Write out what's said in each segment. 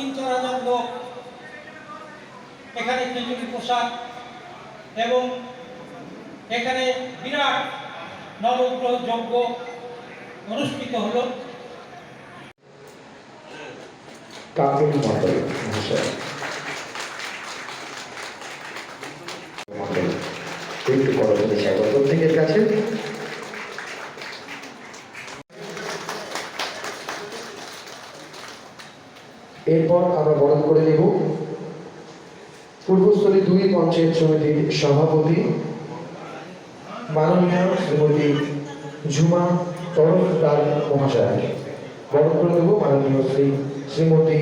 তিন চার হাজার লোক এখানে খিচুড়ি প্রসাদ এবং এখানে বিরাট নবগ্রহ যজ্ঞ অনুষ্ঠিত হলো। কাকুলি মন্ডল একটু করজনে চাইব প্রত্যেকের কাছে এরপর আমরা বরণ করে নেব। পূর্বস্থলী দুই পঞ্চায়েত সমিতির সভাপতি মাননীয় শ্রীমতী ঝুমা তরফদার মহাশয়। বরণ করে দেব মাননীয় শ্রী শ্রীমতী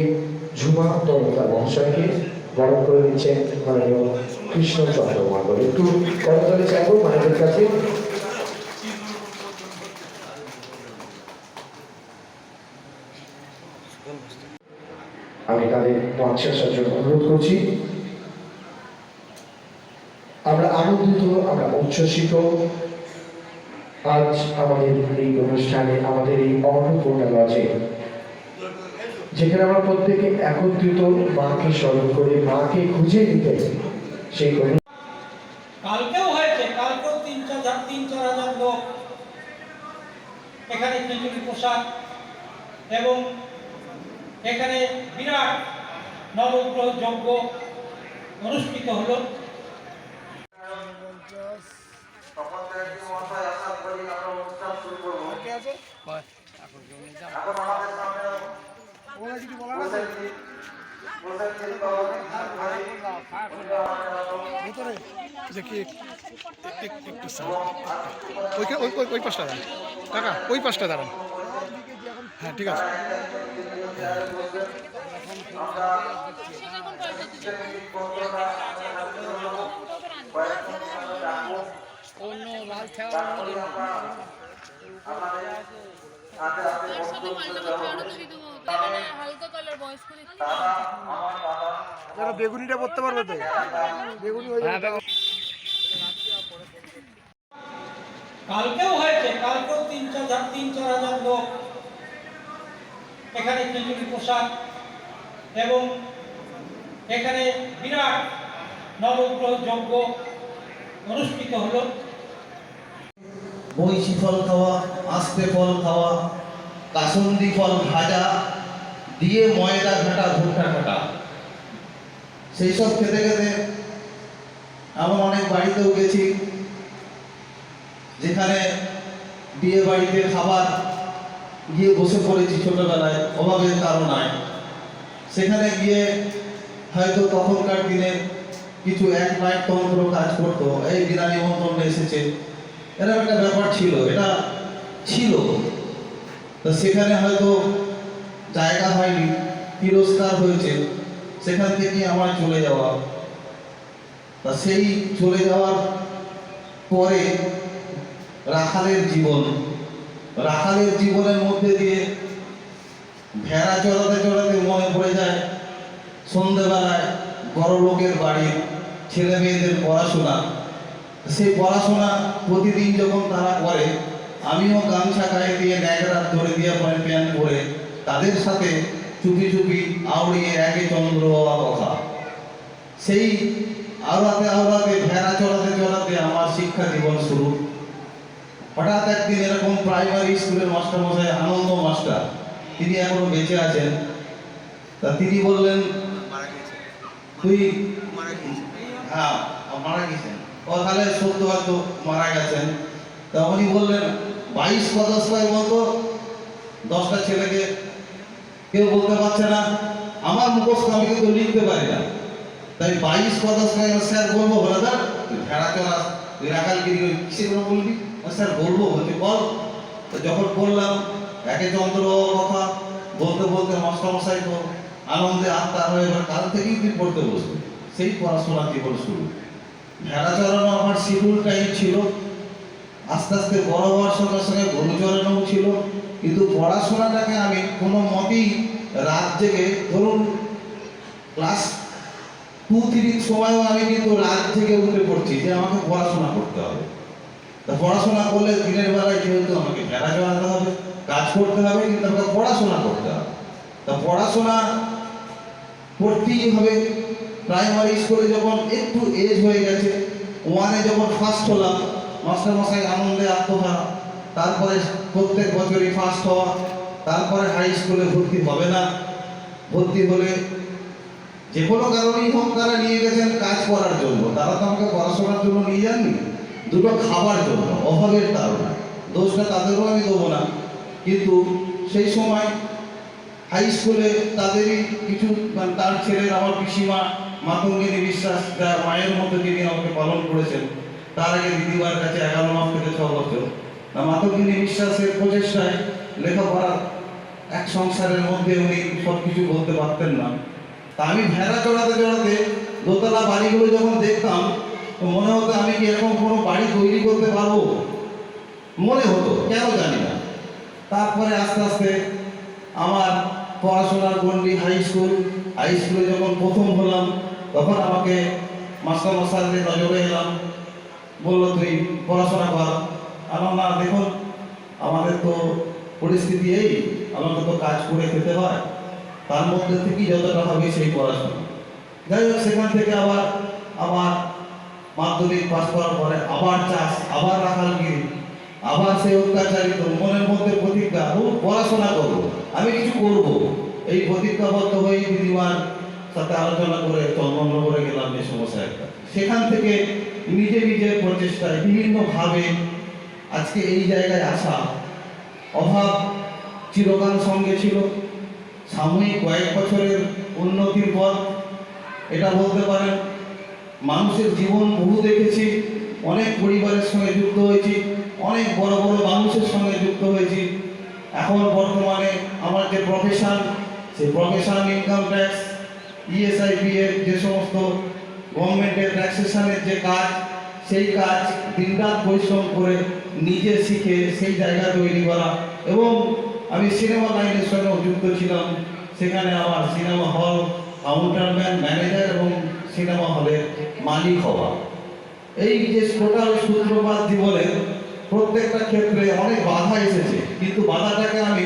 ঝুমা তরফদার মহাশয়কে। বরণ করে দিচ্ছেন মাননীয় কৃষ্ণচন্দ্র মণ্ডল একটু করতালি চাইব মানবের কাছে আমি তাদের মঞ্চে আসার জন্য অনুরোধ করছি। আমরা আনন্দিত, আমরা উচ্ছ্বসিত। আজ আমাদের এই অনুষ্ঠানে, আমাদের এই অন্নপূর্ণা লজে, যেখানে আমরা প্রত্যেকে একত্রিত মাকে স্মরণ করে, মাকে খুঁজে নিতে সেই কালকেও হয়েছে, কালকেও তিন চার তিন চার হাজার লোক এখানে খিচুড়ি প্রসাদ এবং এখানে বিরাট নবগ্রহ যজ্ঞ অনুষ্ঠিত হলো। এক- একটু ওই- ওই পাশটা দাঁড়ান। কাকা ওই পাশটা দাঁড়ান। হ্যাঁ ঠিক আছে। যারা বেগুনিটা পড়তে পারবে তো? বেগুনি হয়ে যাবে। কালকেও হয়েছে কালকেও তিন চার তিন চার হাজার লোক এখানে খিচুড়ি প্রসাদ এবং এখানে বিরাট নবগ্রহ যজ্ঞ অনুষ্ঠিত হলো। বইশি ফল খাওয়া, আস্তে ফল খাওয়া, কাসন্দি ফল ভাজা, দিয়ে ময়দা ঘাটা, ভুট্টা ঘাটা। সেই সব খেতে খেতে এমন অনেক বাড়িতেও গেছি, যেখানে বিয়ে বাড়িতে খাবার গিয়ে বসে পড়েছি ছোটবেলায়, অভাবের কারণ কারণায় সেখানে গিয়ে হয়তো তখনকার দিনে কিছু এক নাইট তন্ত্র কাজ করতো, এই বিনা নিমন্ত্রণ এসেছে। এরকম একটা ব্যাপার ছিল, এটা ছিল। তো সেখানে হয়তো জায়গা হয়নি, তিরস্কার হয়েছে, সেখান থেকে আমার চলে যাওয়া। তা সেই চলে যাওয়ার পরে রাখালের জীবন, রাখালের জীবনের মধ্যে দিয়ে ভেড়া চড়াতে চড়াতে মনে পড়ে যায়, সন্ধেবেলায় বড় লোকের বাড়ির ছেলে মেয়েদের পড়াশোনা। সেই পড়াশোনা প্রতিদিন যখন তারা করে, আমিও গামছা গায়ে দিয়ে ন্যাকড়া ধরে দিয়ে পরে প্যান্ট পরে তাদের সাথে চুপি চুপি আউড়িয়ে একে চন্দ্র হওয়া কথা। সেই আওড়াতে আওড়াতে, ভেড়া চড়াতে চড়াতে আমার শিক্ষা জীবন শুরু। হঠাৎ একদিন এরকম প্রাইমারি স্কুলের মাস্টার মশাই আনন্দ মাস্টার তিনি এখনও বেঁচে আছেন। তা তিনি বললেন তুই হ্যাঁ মারা গেছেন ও তাহলে সত্য হয়তো মারা গেছেন। তা উনি বললেন বাইশ পদশ পায় মতো দশটা ছেলেকে কেউ বলতে পারছে না। আমার মুখস্থ আমি কিন্তু লিখতে পারি না। তাই বাইশ পদশ পায় স্যার বলব বলে দাঁড় তুই ভেড়া চলা তুই রাখালগিরি ওই কিসের করে বলবি "ও স্যার বলব বলছি বল। তো যখন বললাম একে চন্দ্র কথা। বলতে বলতে মাস্টারমশাই তো আনন্দে আত্মা হয়ে এবার কাল থেকেই তুই পড়তে বসবি। সেই পড়াশোনার জীবন শুরু। ভেড়া চড়ানো আমার শিডিউল টাইম ছিল। আস্তে আস্তে বড় হওয়ার সঙ্গে সঙ্গে গরু চড়ানোও ছিল। কিন্তু পড়াশোনাটাকে আমি কোনো মতেই রাত জেগে ধরুন ক্লাস টু থ্রির সময়ও আমি কিন্তু রাত থেকে উঠে পড়ছি যে আমাকে পড়াশোনা করতে হবে। তা পড়াশোনা করলে দিনের বেলায় যেহেতু আমাকে ভেড়া চড়াতে হবে কাজ করতে হবে, কিন্তু আমাকে পড়াশোনা করতে হবে। তা পড়াশোনা পড়তেই হবে। প্রাইমারি স্কুলে যখন একটু এজ হয়ে গেছে ওয়ানে যখন ফার্স্ট হলাম, মাস্টার মাস্টারমশাই আনন্দে আত্মহারা। তারপরে প্রত্যেক বছরই ফার্স্ট হওয়া। তারপরে হাই স্কুলে ভর্তি হবে না। ভর্তি হলে যে কোনো কারণেই হোক তারা নিয়ে গেছেন কাজ করার জন্য। তারা তো আমাকে পড়াশোনার জন্য নিয়ে যাননি। দুটো খাবার জন্য, অভাবের কারণে। দোষটা তাদেরও আমি দেবো না। কিন্তু সেই সময় হাই স্কুলে তাদেরই কিছু মানে তার ছেলের আমার পিসিমা মাতঙ্গিনী বিশ্বাস যা মায়ের মতো যিনি আমাকে পালন করেছেন, তার আগে দিদিমার কাছে এগারো মাস থেকে ছ বছর। মাতঙ্গিনী বিশ্বাসের প্রচেষ্টায় লেখাপড়া এক সংসারের মধ্যে উনি সব কিছু বলতে পারতেন না। তা আমি ভেড়া চড়াতে চড়াতে দোতলা বাড়িগুলো যখন দেখতাম, তো মনে হতো আমি কি এরকম কোনো বাড়ি তৈরি করতে পারব? মনে হতো, কেন জানি না। তারপরে আস্তে আস্তে আমার পড়াশোনার গন্ডি হাই স্কুল হাই স্কুলে যখন প্রথম হলাম, তখন আমাকে মাস্টার মশাইদের নজরে এলাম। বলল, তুই পড়াশোনা কর। আমার না দেখুন, আমাদের তো পরিস্থিতি এই আমাকে তো কাজ করে খেতে হয়। তার মধ্যে থেকেই যতটা হবে সেই পড়াশোনা। যাই হোক, সেখান থেকে আবার আমার মাধ্যমিক পাস করার পরে আবার চাষ, আবার রাখালগিরি আবার সেই অত্যাচারিত মনের মধ্যে প্রতিজ্ঞা ও পড়াশোনা করব আমি কিছু করব। এই প্রতিজ্ঞাবদ্ধ হয়ে দিদিমার সাথে আলোচনা করে চন্দ্র করে গেলাম যে সমস্যা একটা। সেখান থেকে নিজে নিজের প্রচেষ্টায় বিভিন্নভাবে আজকে এই জায়গায় আসা অভাব চিরকাল সঙ্গে ছিল। সাময়িক কয়েক বছরের উন্নতির পর এটা বলতে পারেন। মানুষের জীবন বহু দেখেছি, অনেক পরিবারের সঙ্গে যুক্ত হয়েছি। অনেক বড় বড় মানুষের সঙ্গে যুক্ত হয়েছি। এখন বর্তমানে আমার যে প্রফেশন সেই প্রফেশন ইনকাম ট্যাক্স ইএসআইপি এর যে সমস্ত গভর্নমেন্টের ট্যাক্সেশনের যে কাজ, সেই কাজ দিনরাত পরিশ্রম করে নিজে শিখে সেই জায়গা তৈরি করা এবং আমি সিনেমা লাইনের সঙ্গেও যুক্ত ছিলাম। সেখানে আমার সিনেমা হল কাউন্টারম্যান ম্যানেজার এবং সিনেমা হলের মালিক হওয়া। এই যে টোটাল সূত্রপাত জীবনের প্রত্যেকটা ক্ষেত্রে অনেক বাধা এসেছে, কিন্তু বাধাটাকে আমি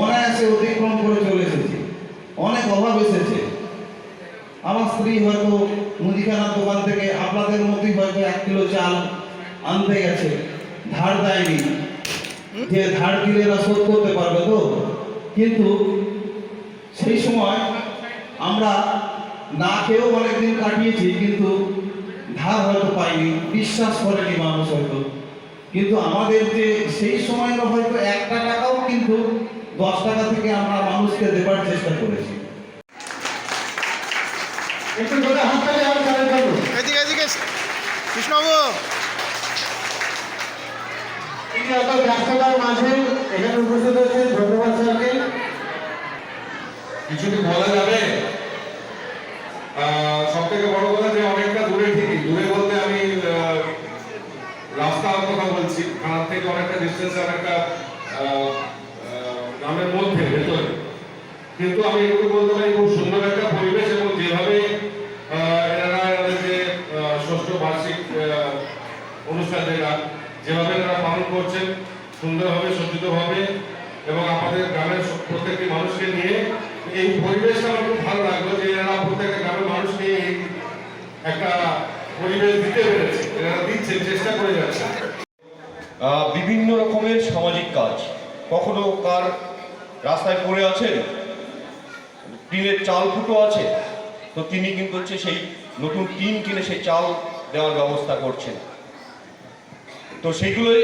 অনায়াসে অতিক্রম করে চলে এসেছি। অনেক অভাব এসেছে। আমার স্ত্রী হয়তো মুদিখানার দোকান থেকে আপনাদের মতোই হয়তো এক কিলো চাল আনতে গেছে, ধার দেয়নি। যে ধার দিলে এরা শোধ করতে পারবে তো? কিন্তু সেই সময় আমরা না খেয়েও অনেকদিন কাটিয়েছি, কিন্তু ধার হয়তো পাইনি। বিশ্বাস করেনি মানুষ হয়তো। কিন্তু আমাদের যে সেই সময়ের হয়তো একটা টাকাও কিন্তু দশ টাকা থেকে আমরা মানুষকে দেবার চেষ্টা করেছি। কৃষ্ণবাবু। এত ব্যস্ততার মাঝে এখানে উপস্থিত হয়েছেন ধন্যবাদ স্যারকে। কিছু কি বলা যাবে। সব থেকে বড় কথা যে অনেকটা দূরে ঠিকই দূরে বলতে আমি আহ, রাস্তার কথা বলছি খানার থেকে অনেকটা ডিস্টেন্সে অনেকটা গ্রামের মধ্যে, ভেতরে। কিন্তু আমি একটু বলতে পারি, খুব সুন্দর একটা পরিবেশ এবং যেভাবে এনারা যে ষষ্ঠ বার্ষিক অনুষ্ঠান যেটা যেভাবে এনারা পালন করছেন, সুন্দরভাবে, সজ্জিতভাবে এবং আমাদের গ্রামের প্রত্যেকটি মানুষকে নিয়ে এই পরিবেশটা আমার খুব ভালো লাগল যে এরা প্রত্যেকটা গ্রামের মানুষকে একটা পরিবেশ দিতে পেরেছে এরা দিচ্ছে চেষ্টা করে যাচ্ছে বিভিন্ন রকমের সামাজিক কাজ। কখনো কার রাস্তায় পড়ে আছেন? টিনের চাল ফুটো আছে? তো তিনি কিন্তু হচ্ছে সেই নতুন টিন কিনে সেই চাল দেওয়ার ব্যবস্থা করছেন। তো সেইগুলোই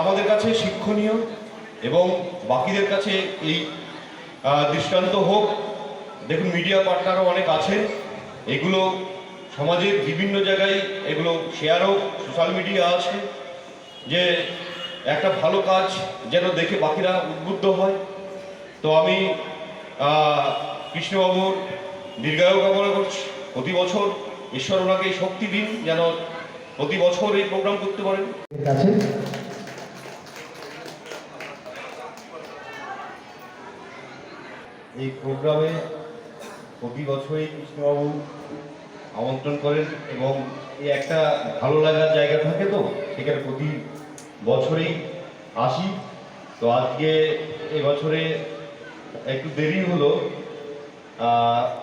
আমাদের কাছে শিক্ষণীয় এবং বাকিদের কাছে এই দৃষ্টান্ত হোক। দেখুন, মিডিয়া পার্টনারও অনেক আছেন। এগুলো সমাজের বিভিন্ন জায়গায় এগুলো শেয়ার হোক সোশ্যাল মিডিয়া আছে। যে একটা ভালো কাজ যেন দেখে বাকিরা উদ্বুদ্ধ হয়। তো আমি কৃষ্ণবাবুর দীর্ঘায়ু কামনা করছি। প্রতি বছর ঈশ্বর ওনাকে শক্তি দিন যেন প্রতি বছর এই প্রোগ্রাম করতে পারেন। কাছে। এই প্রোগ্রামে প্রতি বছরই কৃষ্ণবাবু আমন্ত্রণ করেন এবং এই একটা ভালো লাগার জায়গা থাকে তো সেখানে প্রতি বছরেই আসি তো আজকে এবছরে একটু দেরি হলো।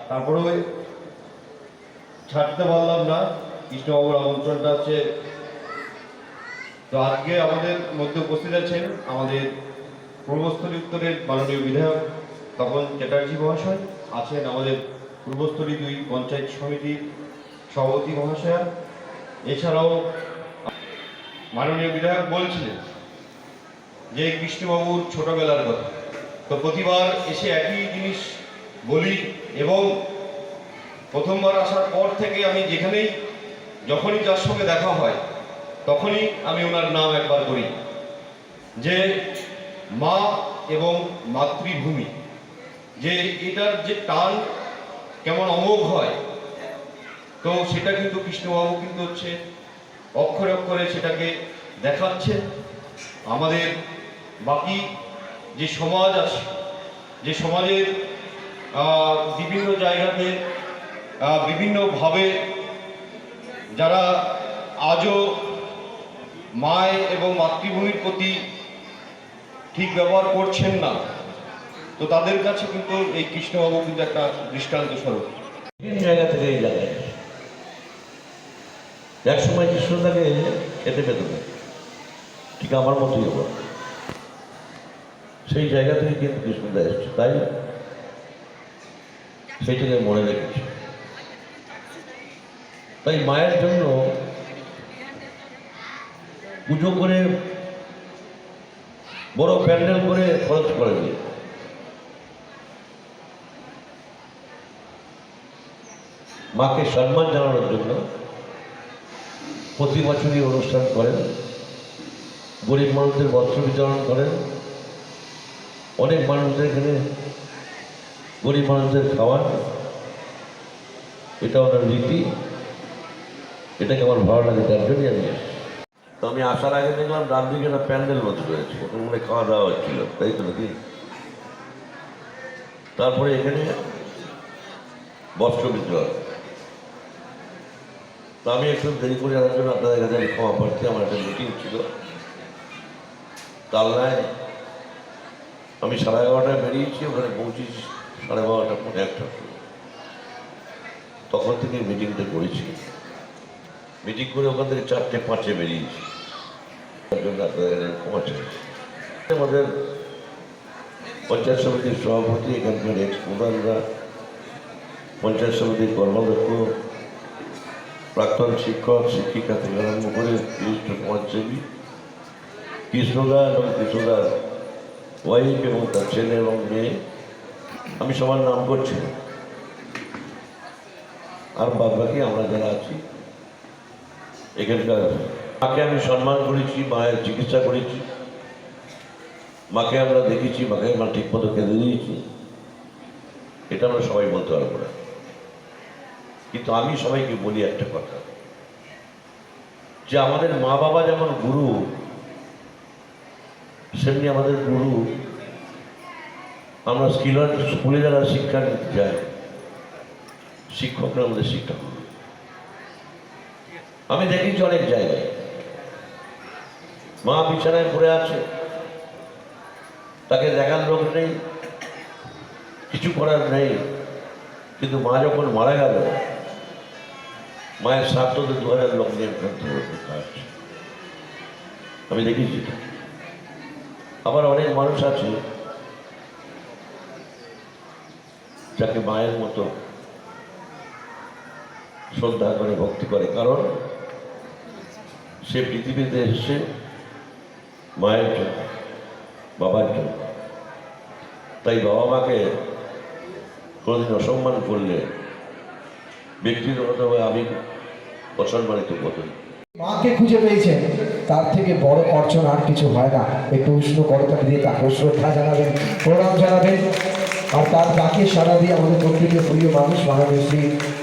তারপরেও ছাড়তে পারলাম না। কৃষ্ণবাবুর আমন্ত্রণটা হচ্ছে, তো আজকে আমাদের মধ্যে উপস্থিত আছেন আমাদের পূর্বস্থলী উত্তরের মাননীয় বিধায়ক তপন চ্যাটার্জি মহাশয়, আছেন আমাদের পূর্বস্থলী দুই পঞ্চায়েত সমিতির সভাপতি মহাশয়া। এছাড়াও মাননীয় বিধায়ক বলছিলেন যে কৃষ্ণবাবুর ছোটবেলার কথা। তো প্রতিবার এসে একই জিনিস বলি এবং প্রথমবার আসার পর থেকে আমি যেখানেই, যখনই যার সঙ্গে দেখা হয়, তখনই আমি ওনার নাম একবার করি যে মা এবং মাতৃভূমি। যে এটার যে টান কেমন অমোঘ হয়, তো সেটা কিন্তু কৃষ্ণবাবু কিন্তু হচ্ছে অক্ষরে অক্ষরে সেটাকে দেখাচ্ছে। আমাদের বাকি যে সমাজ আছে, যে সমাজের বিভিন্ন জায়গাতে বিভিন্নভাবে যারা আজও মায় এবং মাতৃভূমির প্রতি ঠিক ব্যবহার করছেন না, তো তাদের কাছে কিন্তু এই কৃষ্ণবাবু কিন্তু একটা দৃষ্টান্ত স্বরূপ। বিভিন্ন জায়গা থেকে এই জায়গায়। এক সময় কৃষ্ণদাকে খেতে পেত ঠিক আমার মতোই হব সেই জায়গা থেকে কিন্তু কৃষ্ণদা এসছে। তাই সেইটাকে মনে রেখেছি। তাই মায়ের জন্য পুজো করে, বড় প্যান্ডেল করে খরচ করে করেনি মাকে সম্মান জানানোর জন্য প্রতি বছরই অনুষ্ঠান করেন। গরিব মানুষদের বস্ত্র বিতরণ করেন। অনেক মানুষদের এখানে গরিব মানুষদের খাওয়ান। এটা ওনার রীতি। এটাকে আমার ভালো লাগে, তার জন্যই আমি তো আমি আসার আগে দেখলাম ডান দিকে একটা প্যান্ডেল মতো রয়েছে। ওখানে মনে খাওয়া দাওয়া হচ্ছিল, তাই তো নাকি? তারপরে এখানে বস্ত্র বিতরণ। তো আমি একটু দেরি করে আসার জন্য আপনাদের কাছে আমি ক্ষমা প্রার্থী, আমার একটা মিটিং ছিল। কালনায় আমি সাড়ে এগারোটায় বেরিয়েছি, ওখানে পৌঁছেছি সাড়ে বারোটা পনেরো একটা। তখন থেকে মিটিংটা করেছি। মিটিং করে ওখান থেকে চারটে, পাঁচে বেরিয়েছি। তার জন্য আপনাদের ক্ষমা চাইছি আমাদের পঞ্চায়েত সমিতির সভাপতি, এখানকার এক্স প্রধানরা পঞ্চায়েত সমিতির কর্মাধ্যক্ষ শিক্ষক, শিক্ষিকা থেকে আরম্ভ করে বিশিষ্ট সমাজসেবী, কৃষ্ণদা এবং কৃষ্ণদার ওয়াইফ এবং তার ছেলে এবং মেয়ে, আমি সবার নাম করছি। আর বাদ বাকি আমরা যারা আছি, এখানকার মাকে আমি সম্মান করেছি, মায়ের চিকিৎসা করেছি। মাকে আমরা দেখেছি, মাকে আমরা ঠিকমতো খেতে দিয়েছি। এটা আমরা সবাই বলতে পারব না। কিন্তু আমি সবাইকে বলি একটা কথা যে আমাদের মা বাবা যেমন গুরু, সেমনি আমাদের গুরু, আমরা স্কিল, স্কুলে যারা শিক্ষা নিতে যাই শিক্ষকরা আমাদের শিক্ষা করে। আমি দেখেছি অনেক জায়গায় মা বিছানায় পড়ে আছে, তাকে দেখার লোক নেই, কিছু করার নেই, কিন্তু মা যখন মারা গেল মায়ের শ্রাদ্ধতে দু হাজার লোক নিয়ে হচ্ছে আমি দেখেছি। আবার অনেক মানুষ আছে যাকে মায়ের মতো শ্রদ্ধা করে, ভক্তি করে। কারণ সে পৃথিবীতে এসেছে মায়ের জন্য, বাবার জন্য। তাই বাবা মাকে কোনোদিন অসম্মান করলে ব্যক্তিগতভাবে আমি অসম্মানিত বোধ মাকে খুঁজে পেয়েছেন তার থেকে বড় অর্জন আর কিছু হয় না। একটু উষ্ণ করতালি দিয়ে তাকে শ্রদ্ধা জানাবেন, প্রণাম জানাবেন। আর তার ডাকে সারা দিয়ে আমাদের প্রত্যেকের প্রিয় মানুষ, মাননীয় শ্রী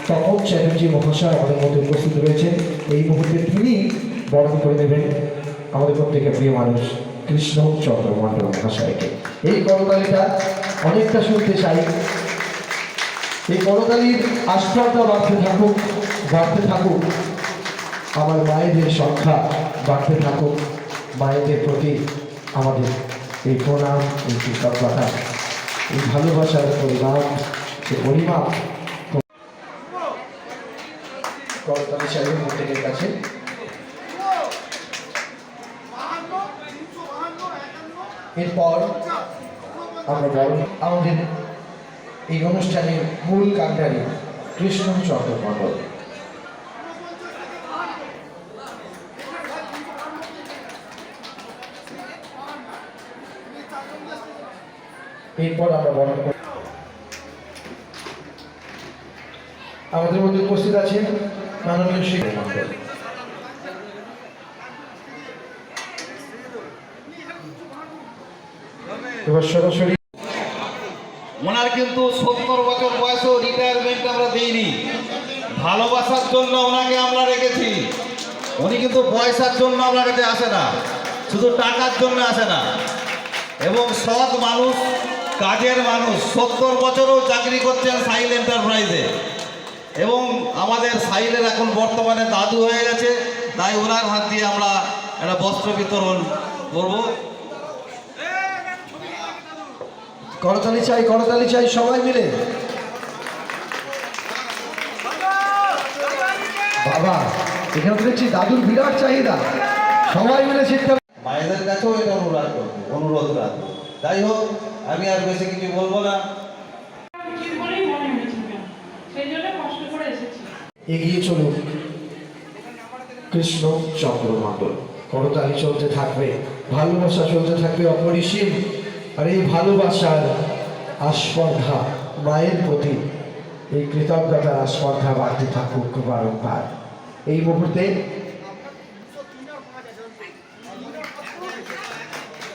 তপন চ্যাটার্জি মহাশয় আমাদের মধ্যে উপস্থিত রয়েছেন। এই মুহূর্তে তিনি বরণ করে দেবেন আমাদের প্রত্যেকের প্রিয় মানুষ কৃষ্ণ চন্দ্র মহাশয়কে। এই করতালিটা অনেকটা শুনতে চাই। এই করতালির আস্পর্ধা বাড়তে থাকুক বাড়তে থাকুক। আমার মায়েদের সংখ্যা বাড়তে থাকুক। মায়েদের প্রতি আমাদের এই প্রণাম, এই কৃতজ্ঞতা, এই ভালোবাসার পরিমাণ সে পরিমাপ করতালি সাহেবের প্রত্যেকের কাছে। এরপর আমরা আমাদের এই অনুষ্ঠানের মূল কাণ্ডারি কৃষ্ণ চন্দ্রমণ্ডল। এরপর আমরা বরণ করি। আমাদের মধ্যে উপস্থিত আছেন মাননীয় শিক্ষক এবার সরাসরি ওনার কিন্তু সত্তর বছর বয়সেও রিটায়ারমেন্ট আমরা দিইনি। ভালোবাসার জন্য ওনাকে আমরা রেখেছি। উনি কিন্তু পয়সার জন্য আপনার কাছে আসে না, শুধু টাকার জন্য আসে না। এবং সৎ মানুষ, কাজের মানুষ, সত্তর বছরও চাকরি করছেন সাইল এন্টারপ্রাইজে এবং আমাদের সাইলের এখন বর্তমানে দাদু হয়ে গেছে, তাই ওনার হাত দিয়ে আমরা একটা বস্ত্র বিতরণ করব। করতালি চাই করতালি চাই সবাই মিলে। বাবা এখানে তো দেখছি দাদুর বিরাট চাহিদা। সবাই মিলে চিন্তা মায়েদের কাছেও এটা অনুরোধ করব অনুরোধ রাখব। যাই হোক আমি আর বেশি কিছু বলব না। এগিয়ে চলুক কৃষ্ণ চন্দ্র মণ্ডল করতালি চলতে থাকবে ভালোবাসা চলতে থাকবে অপরিসীম। আর এই ভালোবাসার আস্পর্ধা, মায়ের প্রতি এই কৃতজ্ঞতার আস্পর্ধা বাড়তে থাকুক বারংবার। এই মুহূর্তে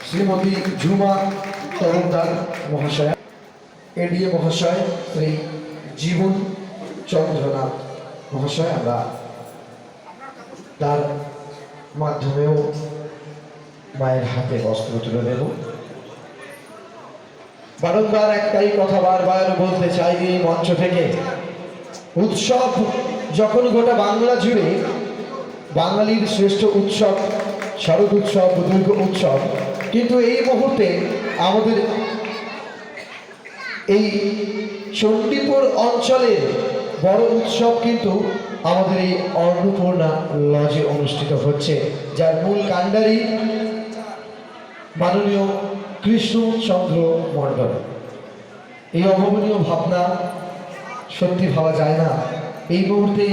শ্রীমতী ঝুমা তরফদার মহাশয়া এডিএ মহাশয়, শ্রী জীবন চন্দ্রনাথ মহাশয়, আমরা তার মাধ্যমেও মায়ের হাতে বস্ত্র তুলে দেব। বারংবার একটাই কথা বারবার বলতে চাই এই মঞ্চ থেকে। উৎসব যখন গোটা বাংলা জুড়ে, বাঙালির শ্রেষ্ঠ উৎসব শারদ উৎসব, দুর্গ উৎসব, কিন্তু এই মুহূর্তে আমাদের এই চণ্ডীপুর অঞ্চলের বড় উৎসব কিন্তু আমাদের এই অন্নপূর্ণা লজে অনুষ্ঠিত হচ্ছে। যার মূল কাণ্ডারি মাননীয় কৃষ্ণচন্দ্র মণ্ডল। এই অভাবনীয় ভাবনা সত্যি ভাবা যায় না। এই মুহূর্তে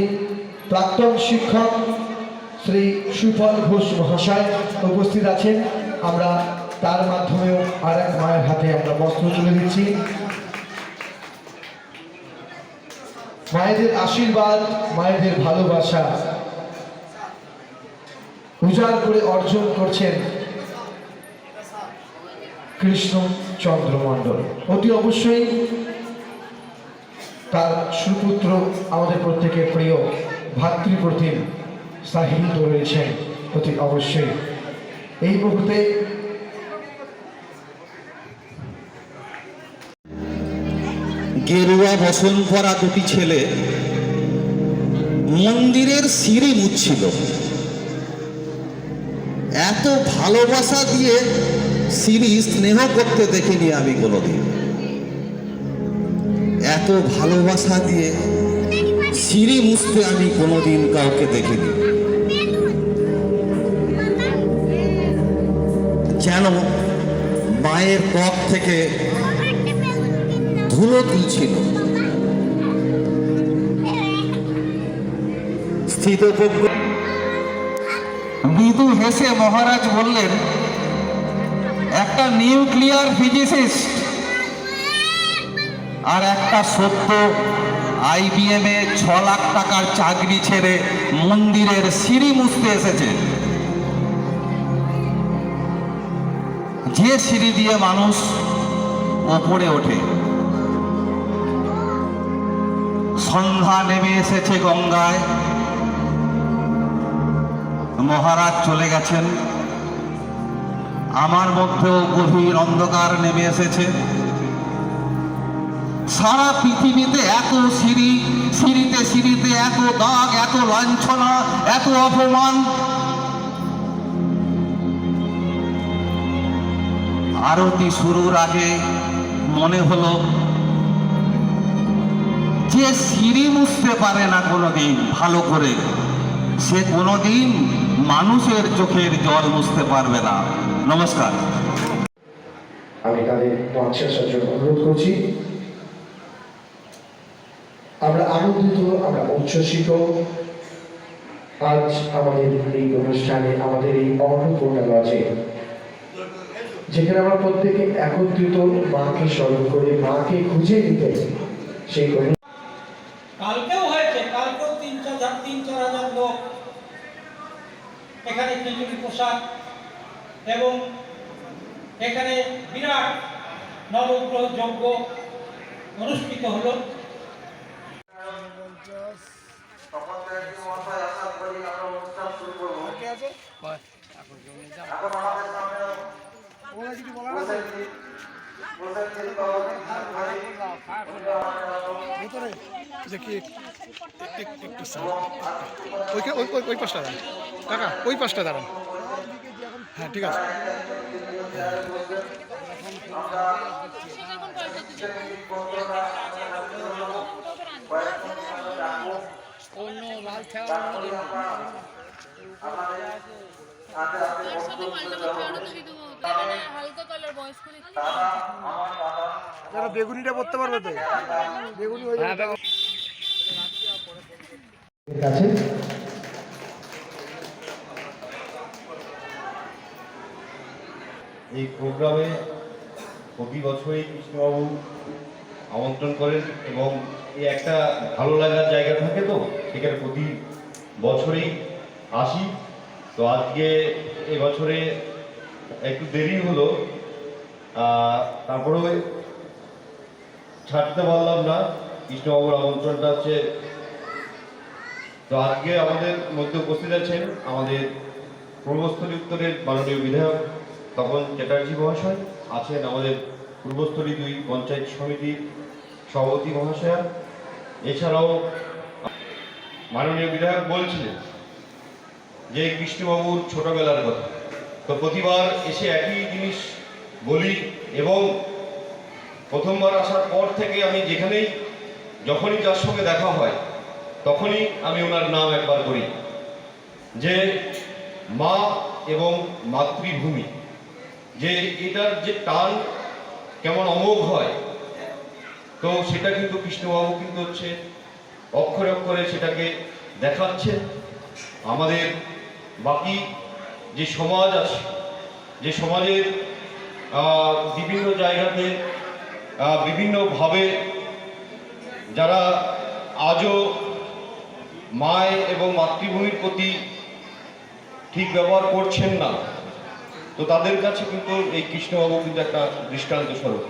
প্রাক্তন শিক্ষক শ্রী সুফল ঘোষ মহাশয় উপস্থিত আছেন। আমরা তার মাধ্যমেও আর এক মায়ের হাতে আমরা বস্ত্র তুলে দিচ্ছি। মায়েদের আশীর্বাদ, মায়েদের ভালোবাসা উজাড় করে অর্জন করছেন কৃষ্ণ চন্দ্র মণ্ডল। অতি অবশ্যই তার সুপুত্র আমাদের প্রত্যেকের প্রিয় ভাতৃপ্রতিম সাহিল তো রয়েছেন, অতি অবশ্যই। এই মুহূর্তে গেরুয়া বসন পরা দুটি ছেলে মন্দিরের সিঁড়ি মুচ্ছিল। এত ভালোবাসা দিয়ে সিঁড়ি স্নেহ করতে দেখিনি আমি কোনোদিন। এত ভালোবাসা দিয়ে সিঁড়ি মুছতে আমি কোনোদিন কাউকে দেখিনি। যেন মায়ের ত্বক থেকে ধুলো তুলছিল। স্থিতপ্রজ্ঞ মৃদু হেসে মহারাজ বললেন নিউক্লিয়ার ফিজিসিস্ট আর একটা সত্য আইবিএম এ ছ লাখ টাকার চাকরি ছেড়ে মন্দিরের সিঁড়ি মুছতে এসেছে। যে সিঁড়ি দিয়ে মানুষ ওপরে ওঠে। সন্ধ্যা নেমে এসেছে গঙ্গায়। মহারাজ চলে গেছেন। আমার মধ্যেও গভীর অন্ধকার নেমে এসেছে। সারা পৃথিবীতে এত সিঁড়ি, সিঁড়িতে সিঁড়িতে এত দাগ, এত লাঞ্ছনা, এত অপমান। আরতি শুরুর আগে মনে হলো, যে সিঁড়ি মুছতে পারে না কোনোদিন, ভালো করে। সে কোনোদিন মানুষের চোখের জল মুছতে পারবে না। নমস্কার। আমি তাদের মঞ্চে আসার জন্য অনুরোধ করছি। আমরা আনন্দিত আমরা উচ্ছ্বসিত। আজ আমাদের এই অনুষ্ঠানে আমাদের এই অন্নপূর্ণা লজে যেখানে আমরা প্রত্যেকে একত্রিত মাকে স্মরণ করে মাকে খুঁজে নিতে সেই অনু- কালকেও হয়েছে কালকেও তিন চার তিন চার হাজার লোক এখানে খিচুড়ি প্রসাদ এবং এখানে বিরাট নবগ্রহ যজ্ঞ অনুষ্ঠিত হলো। একটি ওই পাশটা দাঁড়ান। কাকা, ওই পাশটা দাঁড়ান। হ্যাঁ ঠিক আছে। বয়স্ক দাদা আমার যারা বেগুনিটা পড়তে পারবে তো? বেগুনি হয়ে যাবে। কাছে এই প্রোগ্রামে প্রতি বছরই কৃষ্ণবাবু আমন্ত্রণ করেন এবং এই একটা ভালো লাগার জায়গা থাকে তো সেখানে প্রতি বছরই আসি। তো আজকে এবছরে একটু দেরি হলো আহ, তারপরেও ছাড়তে পারলাম না। কৃষ্ণবাবুর আমন্ত্রণটা হচ্ছে তো আজকে আমাদের মধ্যে উপস্থিত আছেন আমাদের পূর্বস্থলী উত্তরের মাননীয় বিধায়ক তপন চ্যাটার্জি মহাশয় আছেন আমাদের পূর্বস্থলী দুই পঞ্চায়েত সমিতির সভাপতি মহাশয়া। এছাড়াও মাননীয় বিধায়ক বলছিলেন যে কৃষ্ণবাবুর ছোটবেলার কথা। তো প্রতিবার এসে একই জিনিস বলি এবং প্রথমবার আসার পর থেকে আমি যেখানেই যখনই যার সঙ্গে দেখা হয়, তখনই আমি ওনার নাম একবার করি যে মা এবং মাতৃভূমি যে এটার যে টান কেমন অমোঘ হয়, তো সেটা কিন্তু কৃষ্ণবাবু কিন্তু হচ্ছে অক্ষরে অক্ষরে সেটাকে দেখাচ্ছে আমাদের বাকি যে সমাজ আছে, যে সমাজের বিভিন্ন জায়গাতে বিভিন্নভাবে যারা আজও মায় এবং মাতৃভূমির প্রতি ঠিক ব্যবহার করছেন না তো তাদের কাছে কিন্তু এই কৃষ্ণবাবু কিন্তু একটা দৃষ্টান্ত স্বরূপ।